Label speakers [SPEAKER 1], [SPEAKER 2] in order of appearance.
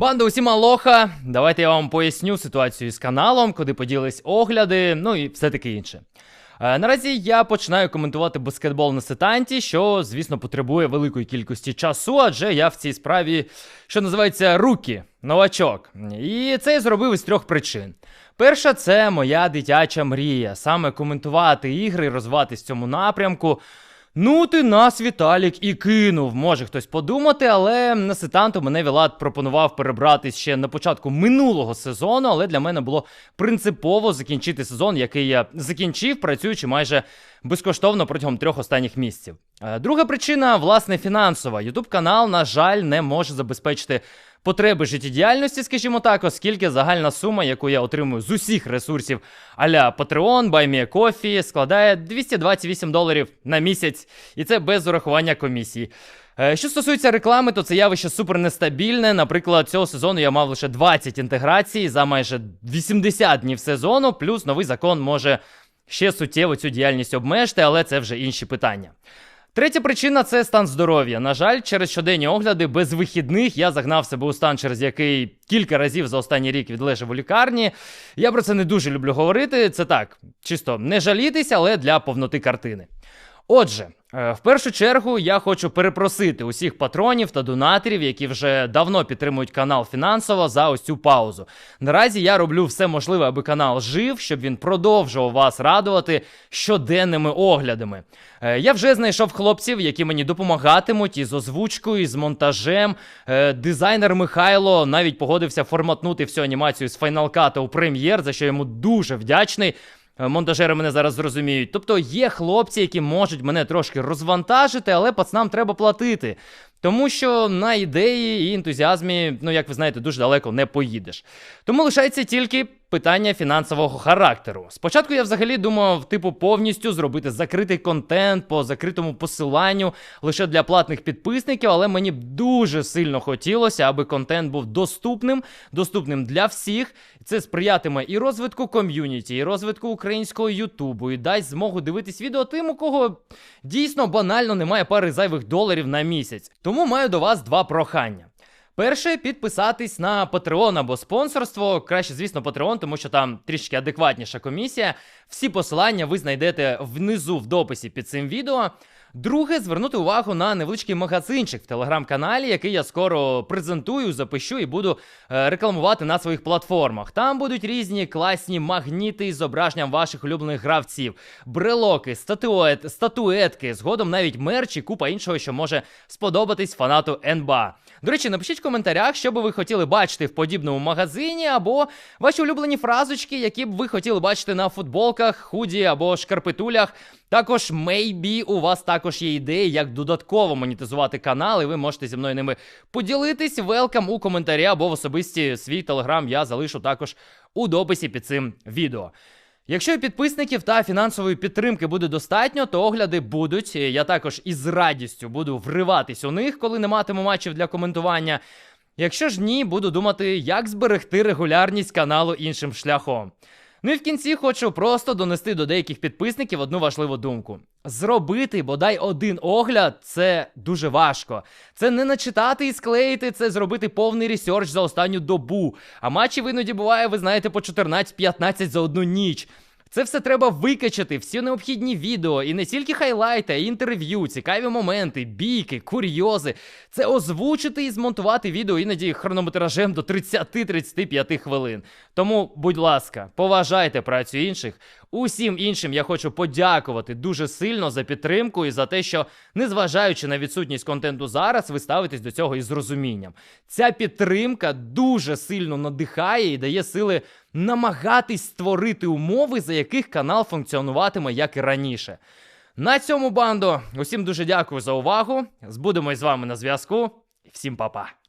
[SPEAKER 1] Банда усім алоха. Давайте я вам поясню ситуацію з каналом, куди поділись огляди, ну і все таке інше. Е, Наразі я починаю коментувати баскетбол на сетанті, що, звісно, потребує великої кількості часу, адже я в цій справі, що називається, рукі, новачок. І це я зробив із трьох причин. Перша це моя дитяча мрія, саме коментувати ігри, розвиватись в цьому напрямку. Ну, ти нас, Віталік, і кинув. Може хтось подумати, але на сетанту мене Вілат пропонував перебратись ще на початку минулого сезону, але для мене було принципово закінчити сезон, який я закінчив, працюючи майже безкоштовно протягом трьох останніх місяців. Е, Друга причина, власне, фінансова. Ютуб канал, на жаль, не може забезпечити потреби життєдіяльності, скажімо так, оскільки загальна сума, яку я отримую з усіх ресурсів аля Patreon, BuyMeACoffee, складає 228 доларів на місяць, і це без урахування комісії. Е, Що стосується реклами, то це явище супер нестабільне. Наприклад, цього сезону я мав лише 20 інтеграцій за майже 80 днів сезону, плюс новий закон може ще суттєво цю діяльність обмежити, але це вже інші питання. Третя причина це стан здоров'я. На жаль, через щоденні огляди без вихідних я загнав себе у стан, через який кілька разів за останній рік відлежав у лікарні. Я про це не дуже люблю говорити. Це так, чисто не жалітися, але для повноти картини. Отже, е, в першу чергу я хочу перепросити усіх патронів та донаторів, які вже давно підтримують канал фінансово за ось цю паузу. Наразі я роблю все можливе, аби канал жив, щоб він продовжував вас радувати щоденними оглядами. Е, Я вже знайшов хлопців, які мені допомагатимуть із озвучкою, із монтажем. Е, Дизайнер Михайло навіть погодився форматнути всю анімацію з Final Cut у Premiere, за що йому дуже вдячний. Е, Монтажери мене зараз зрозуміють. Тобто є хлопці, які можуть мене трошки розвантажити, але пацанам треба платити. Тому що на ідеї і ентузіазмі, ну як ви знаєте, дуже далеко не поїдеш. Тому лишається тільки питання фінансового характеру. Спочатку я взагалі думав, типу, повністю зробити закритий контент по закритому посиланню лише для платних підписників, але мені б дуже сильно хотілося, аби контент був доступним, доступним для всіх. Це сприятиме і розвитку ком'юніті, і розвитку українського Ютубу, і дасть змогу дивитись відео тим, у кого дійсно банально немає пари зайвих доларів на місяць. Тому маю до вас два прохання. Перше підписатись на Patreon або спонсорство. Краще, звісно, Patreon, тому що там трішки адекватніша комісія. Всі посилання ви знайдете внизу в дописі під цим відео. Друге, звернути увагу на невеличкий магазинчик в телеграм-каналі, який я скоро презентую, запишу і буду е, рекламувати на своїх платформах. Там будуть різні класні магніти із зображенням ваших улюблених гравців, брелоки, статует, статуетки, згодом навіть мерч і купа іншого, що може сподобатись фанату НБА. До речі, напишіть в коментарях, що би ви хотіли бачити в подібному магазині, або ваші улюблені фразочки, які б ви хотіли бачити на футболках, худі або шкарпетулях. Також, maybe, у вас також є ідеї, як додатково монетизувати канал, і ви можете зі мною ними поділитись. Велкам у коментарі або в особисті свій телеграм я залишу також у дописі під цим відео. Якщо підписників та фінансової підтримки буде достатньо, то огляди будуть. Я також із радістю буду вриватись у них, коли не матиму матчів для коментування. Якщо ж ні, буду думати, як зберегти регулярність каналу іншим шляхом. Ну і в кінці хочу просто донести до деяких підписників одну важливу думку. Зробити бодай один огляд це дуже важко. Це не начитати і склеїти, це зробити повний ресерч за останню добу. А матчів іноді буває, ви знаєте, по 14-15 за одну ніч. Це все треба викачати, всі необхідні відео, і не тільки хайлайти, а інтерв'ю, цікаві моменти, бійки, курйози. Це озвучити і змонтувати відео іноді хронометражем до 30-35 хвилин. Тому, будь ласка, поважайте працю інших. Усім іншим я хочу подякувати дуже сильно за підтримку і за те, що, незважаючи на відсутність контенту зараз, ви ставитесь до цього із розумінням. Ця підтримка дуже сильно надихає і дає сили намагатись створити умови, за яких канал функціонуватиме як і раніше. На цьому бандо усім дуже дякую за увагу. Збудемось з вами на зв'язку. Всім па-па.